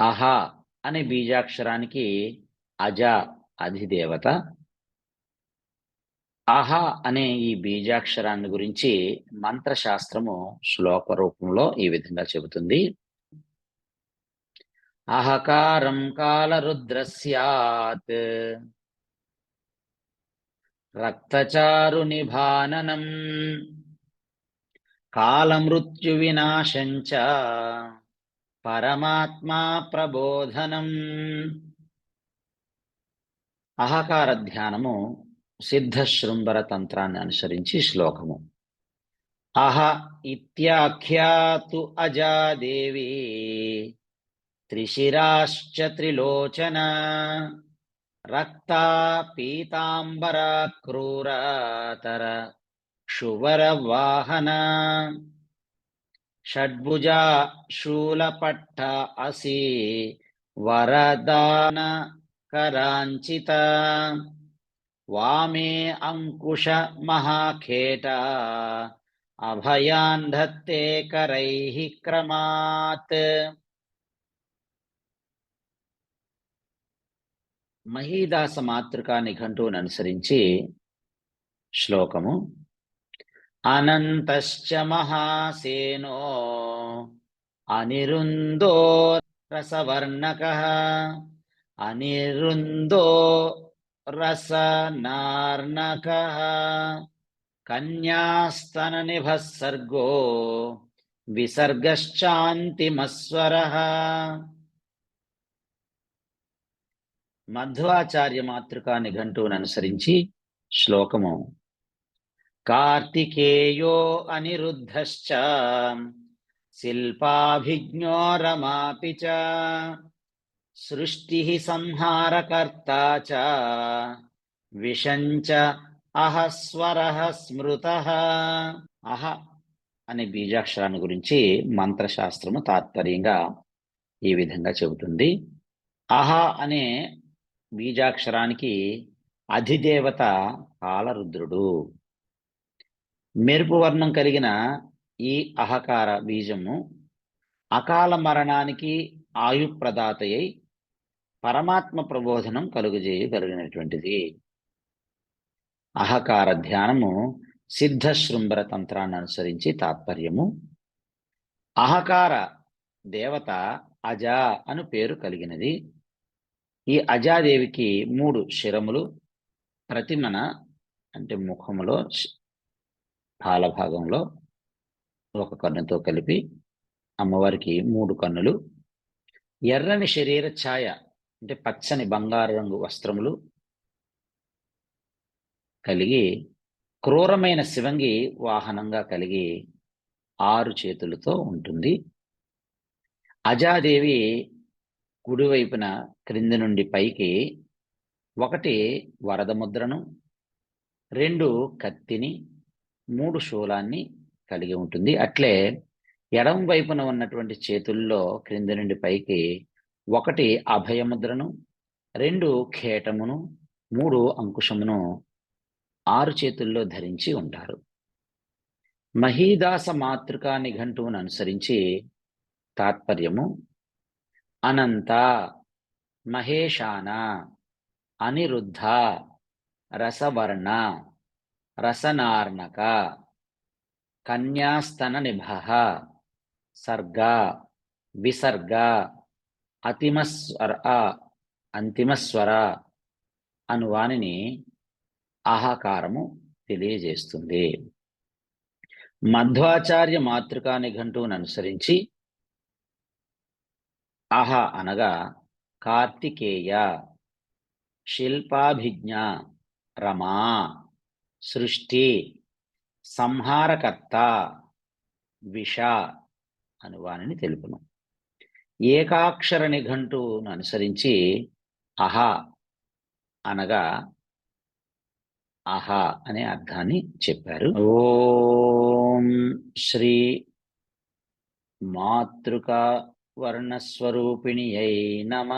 అహ అనే బీజాక్షరానికి అజ అధిదేవత. అహ అనే ఈ బీజాక్షరాన్ని గురించి మంత్రశాస్త్రము శ్లోక రూపంలో ఈ విధంగా చెబుతుంది. అహకారం కాలరుద్రస్యాత్. రక్తచారు నిభాననం కాలమృత్యు వినాశంచ పరమాత్మా ప్రబోధనం. అహకార ధ్యానము సిద్ధశృంబర తంత్రాన్ని అనుసరించి శ్లోకము. అహ ఇత్యాఖ్యాతు అజాదేవి త్రిశిరాశ్చ త్రిలోచన రక్తా పీతాంబర క్రూరతర క్షువర వాహన షడ్భుజా శూలపట్ట అసి వరదాన కరాంచిత వామే అంకుశ మహాఖేట అభయాంధత్తే కరైః క్రమాత్ మహీదాస మాతృకా నిఘంటువును అనుసరించి శ్లోకము అనంతశ్చ మహాసేనో అనిరుందో రసవర్ణక అనిరుందో రసనార్ణక కన్యాస్తన నిభస్సర్గో విసర్గశ్చాంతిమస్వర మధ్వాచార్య మాతృకా నిఘంటువును అనుసరించి శ్లోకము కార్తికేయో అనిరుద్ధశ్చ శిల్పాభిజ్ఞో రమాపి చ సృష్టి సంహారకర్త చ విషంచ అహస్వర స్మృత. అహ అనే బీజాక్షరాన్ని గురించి మంత్రశాస్త్రము తాత్పర్యంగా ఈ విధంగా చెబుతుంది. అహ అనే బీజాక్షరానికి అధిదేవత కాలరుద్రుడు. మెరుపు వర్ణం కలిగిన ఈ అహకార బీజము అకాల మరణానికి ఆయుప్రదాతయై పరమాత్మ ప్రబోధనం కలుగజేయగలిగినటువంటిది అహకార ధ్యానము సిద్ధశృంబర తంత్రాన్ని అనుసరించి తాత్పర్యము. అహకార దేవత అజ అను పేరు కలిగినది. ఈ అజాదేవికి మూడు శిరములు ప్రతిమన అంటే ముఖములో పాల భాగంలో ఒక కన్నుతో కలిపి అమ్మవారికి మూడు కన్నులు. ఎర్రని శరీర ఛాయ అంటే పచ్చని బంగారు రంగు వస్త్రములు కలిగి క్రూరమైన శివంగి వాహనంగా కలిగి ఆరు చేతులతో ఉంటుంది. అజాదేవి కుడివైపున క్రింది నుండి పైకి ఒకటి వరద ముద్రను రెండు కత్తిని మూడు శూలాన్ని కలిగి ఉంటుంది. అట్లే ఎడం వైపున ఉన్నటువంటి చేతుల్లో క్రింది నుండి పైకి ఒకటి అభయముద్రను రెండు ఖేటమును మూడు అంకుశమును ఆరు చేతుల్లో ధరించి ఉంటారు. మహీదాస మాతృకా నిఘంటువును అనుసరించి తాత్పర్యము అనంత మహేశాన అనిరుద్ధ రసవర్ణ రసనార్ణక కన్యాస్తన నిభ సర్గ విసర్గ అతిమస్వర అంతిమస్వర అను వానిని ఆహాకారము తెలియజేస్తుంది. మధ్వాచార్య మాతృకా నిఘంటువును అనుసరించి అహ అనగా కార్తికేయ శిల్పాభిజ్ఞ రమా సృష్టి సంహారకర్త విష అని వాణిని తెలుపును. ఏకాక్షర నిఘంటువును అనుసరించి అహ అనగా అహ అనే అర్థాన్ని చెప్పారు. ఓం శ్రీ మాతృకా వర్ణస్వరూపిణి అయి నమ.